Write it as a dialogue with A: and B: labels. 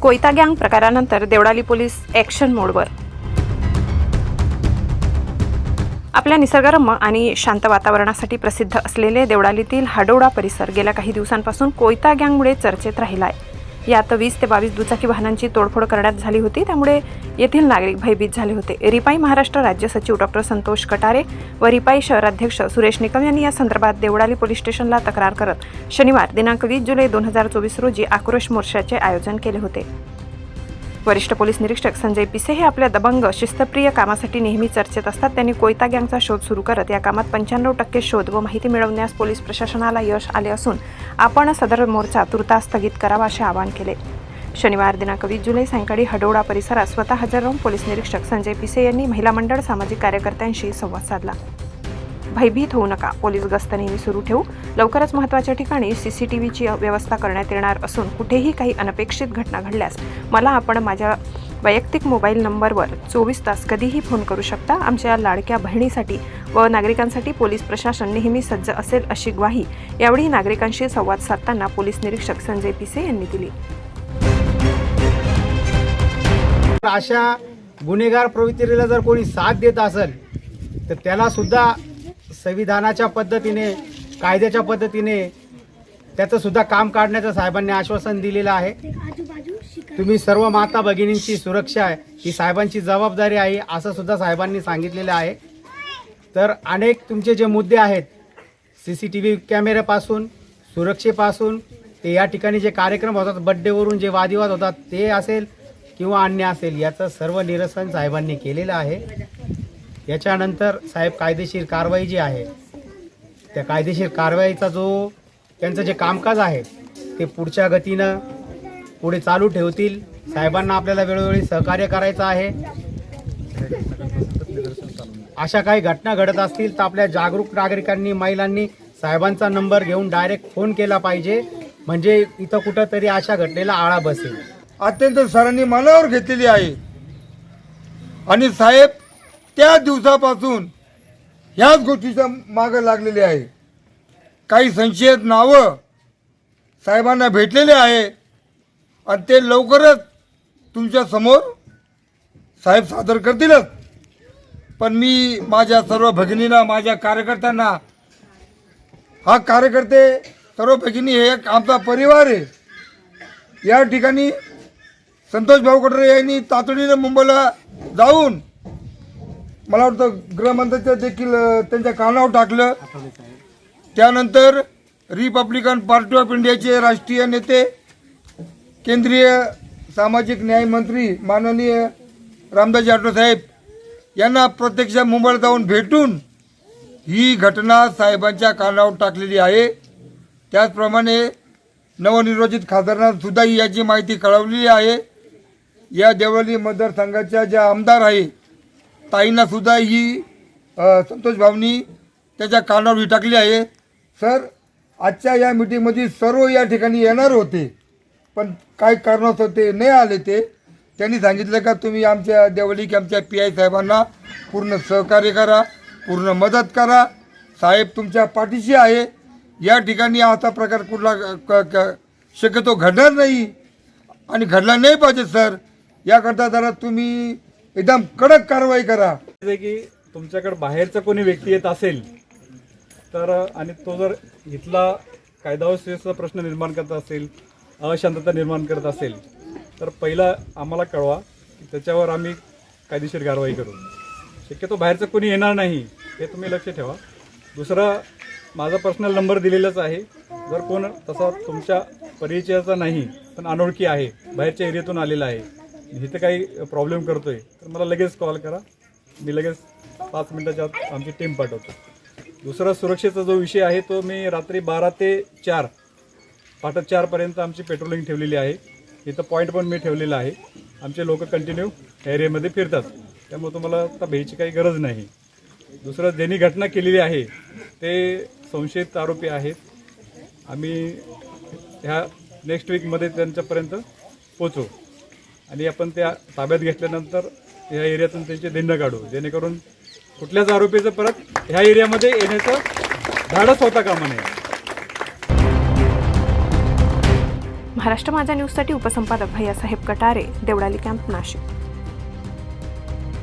A: कोयता गँग प्रकारानंतर देवडाली पोलीस ॲक्शन मोडवर आपल्या निसर्गरम्य आणि शांत वातावरणासाठी प्रसिद्ध असलेले देवडालीतील हाडोडा परिसर गेल्या काही दिवसांपासून कोयता गँगमुळे चर्चेत राहिला आहे यात वीस ते बावीस दुचाकी वाहनांची तोडफोड करण्यात झाली होती. त्यामुळे येथील नागरिक भयभीत झाले होते. रिपाई महाराष्ट्र राज्य सचिव डॉक्टर संतोष कटारे व रिपाई शहराध्यक्ष सुरेश निकम यांनी या संदर्भात देवळाली पोलीस स्टेशनला तक्रार करत शनिवार दिनांक वीस जुलै दोन हजार चोवीस रोजी आक्रोश मोर्चाचे आयोजन केले होते. वरिष्ठ पोलीस निरीक्षक संजय पिसे हे आपल्या दबंग शिस्तप्रिय कामासाठी नेहमी चर्चेत असतात. त्यांनी कोयता गँगचा शोध सुरू करत या कामात पंच्याण्णव टक्के शोध व माहिती मिळवण्यास पोलीस प्रशासनाला यश आले असून आपण सदर मोर्चा तुर्तास स्थगित करावा असे आवाहन केले. शनिवार दिनांक वीस जुलै सायंकाळी हडोडा परिसरात स्वतः हजर राहून पोलीस निरीक्षक संजय पिसे यांनी महिला मंडळ सामाजिक कार्यकर्त्यांशी संवाद साधला. भयभीत होऊ नका. पोलीस गस्त नेहमी सुरू ठेवू. लवकरच महत्त्वाच्या ठिकाणी सीसीटीव्हीची व्यवस्था करण्यात येणार असून कुठेही काही अनपेक्षित घटना घडल्यास मला आपण माझ्या वैयक्तिक मोबाईल नंबरवर चोवीस तास कधीही फोन करू शकता. आमच्या लाडक्या बहिणीसाठी व नागरिकांसाठी पोलीस प्रशासन नेहमी सज्ज असेल अशी ग्वाही यावेळी नागरिकांशी संवाद साधताना पोलीस निरीक्षक संजय पिसे यांनी दिली.
B: अशा गुन्हेगार प्रवृत्तीला जर कोणी साथ देत असेल तर त्याला सुद्धा संविधानाच्या पद्धतीने कायद्याच्या पद्धतीने त्याचं सुद्धा काम काढण्याचं साहेबांनी आश्वासन दिलेलं आहे. तुम्ही सर्व माता भगिनींची सुरक्षा आहे ही साहेबांची जबाबदारी आहे असं सुद्धा साहेबांनी सांगितलेलं आहे. तर अनेक तुमचे जे मुद्दे आहेत सी सी टी व्ही कॅमेऱ्यापासून सुरक्षेपासून ते या ठिकाणी जे कार्यक्रम होतात बड्डेवरून जे वादिवाद होतात ते असेल किंवा अन्य असेल याचं सर्व निरसन साहेबांनी केलेलं आहे. याच्यानंतर साहेब कायदेशीर कारवाई जी आहे त्या कायदेशीर कारवाईचा जो त्यांचं जे कामकाज आहे ते पुढच्या गतीनं पुढे चालू ठेवतील. साहेबांना आपल्याला वेळोवेळी सहकार्य करायचं आहे. अशा काही घटना घडत असतील तर आपल्या जागरूक नागरिकांनी महिलांनी साहेबांचा नंबर घेऊन डायरेक्ट फोन केला पाहिजे. म्हणजे इथं कुठंतरी अशा घटनेला आळा बसेल.
C: अत्यंत सरांनी मनावर घेतलेली आहे. आणि साहेब त्या दिवसापासून ह्याच गोष्टीच्या मागं लागलेली आहे. काही संशयित नावं साहेबांना भेटलेले आहे. आणि ते लवकरच तुमच्यासमोर साहेब सादर करतीलच. पण मी माझ्या सर्व भगिनींना माझ्या कार्यकर्त्यांना हा कार्यकर्ते सर्व भगिनी हे एक आमचा परिवार आहे. या ठिकाणी संतोष भाऊ कटरे यांनी तातडीनं मुंबईला जाऊन मला वाटतं गृहमंत्र्याचं देखील त्यांच्या कानावर टाकलं. त्यानंतर रिपब्लिकन पार्टी ऑफ इंडियाचे राष्ट्रीय नेते केंद्रीय सामाजिक न्याय मंत्री माननीय रामदास जाटो साहेब यांना प्रत्यक्ष मुंबईला जाऊन भेटून ही घटना साहेबांच्या कानावर टाकलेली आहे. त्याचप्रमाणे नवनिर्वाचित खासदारांनासुद्धा याची माहिती कळवलेली आहे. या देवळी मतदारसंघाच्या ज्या आमदार आहे ताईंना सुद्धा ही संतोष भावनी त्याच्या कानावर विटाकली टाकली आहे. सर आजच्या या मिटिंगमध्ये सर्व या ठिकाणी येणार होते पण काय कारणास्तव ते नाही आले ते त्यांनी सांगितलं का तुम्ही आमच्या देवळी की आमच्या पी आय साहेबांना पूर्ण सहकार्य करा पूर्ण मदत करा. साहेब तुमच्या पाठीशी आहे. या ठिकाणी असा प्रकार कुठला क- क- शक्यतो घडणार नाही. आणि घडला नाही पाहिजे सर. याकरता जरा तुम्ही एकदम कडक कारवाई करा.
D: की तुमच्याकडे बाहेरचा कोणी व्यक्ती येत असेल तर आणि तो जर इथला कायदा व सुव्यवस्थेचा प्रश्न निर्माण करत असेल अशांतता निर्माण करत असेल तर पहिला आम्हाला कळवा की त्याच्यावर आम्ही कायदेशीर कारवाई करू. शक्यतो बाहेरचं कोणी येणार नाही हे तुम्ही लक्ष ठेवा. दुसरा माझा पर्सनल नंबर दिलेलाच आहे. जर कोण तसा तुमच्या परिचयाचा नाही पण अनोळखी आहे बाहेरच्या एरियातून आलेला आहे इथं काही प्रॉब्लेम करतोय तर मला लगेच कॉल करा. मी लगेच पाच मिनिटाच्या आत आमची टीम पाठवतो. दुसरा सुरक्षेचा जो विषय आहे तो मी रात्री बारा ते चार पहाटे चारपर्यंत आमची पेट्रोलिंग ठेवलेली आहे. इथं पॉईंट पण मी ठेवलेला आहे. आमचे लोक कंटिन्यू एरियामध्ये फिरतात. त्यामुळे तुम्हाला आता भ्यायची काही गरज नाही. दुसरं ज्यांनी घटना केलेली आहे ते संशयित आरोपी आहेत. आम्ही ह्या नेक्स्ट वीकमध्ये त्यांच्यापर्यंत पोचू आणि आपण त्या ताब्यात घेतल्यानंतर या एरियातून त्यांचे दिंड काढू. जेणेकरून कुठल्याच आरोपीचं परत ह्या एरियामध्ये येण्याचं धाडस होता कामा नये.
A: महाराष्ट्र माझा न्यूजसाठी उपसंपादक भैयासाहेब कटारे देवळाली कॅम्प नाशिक.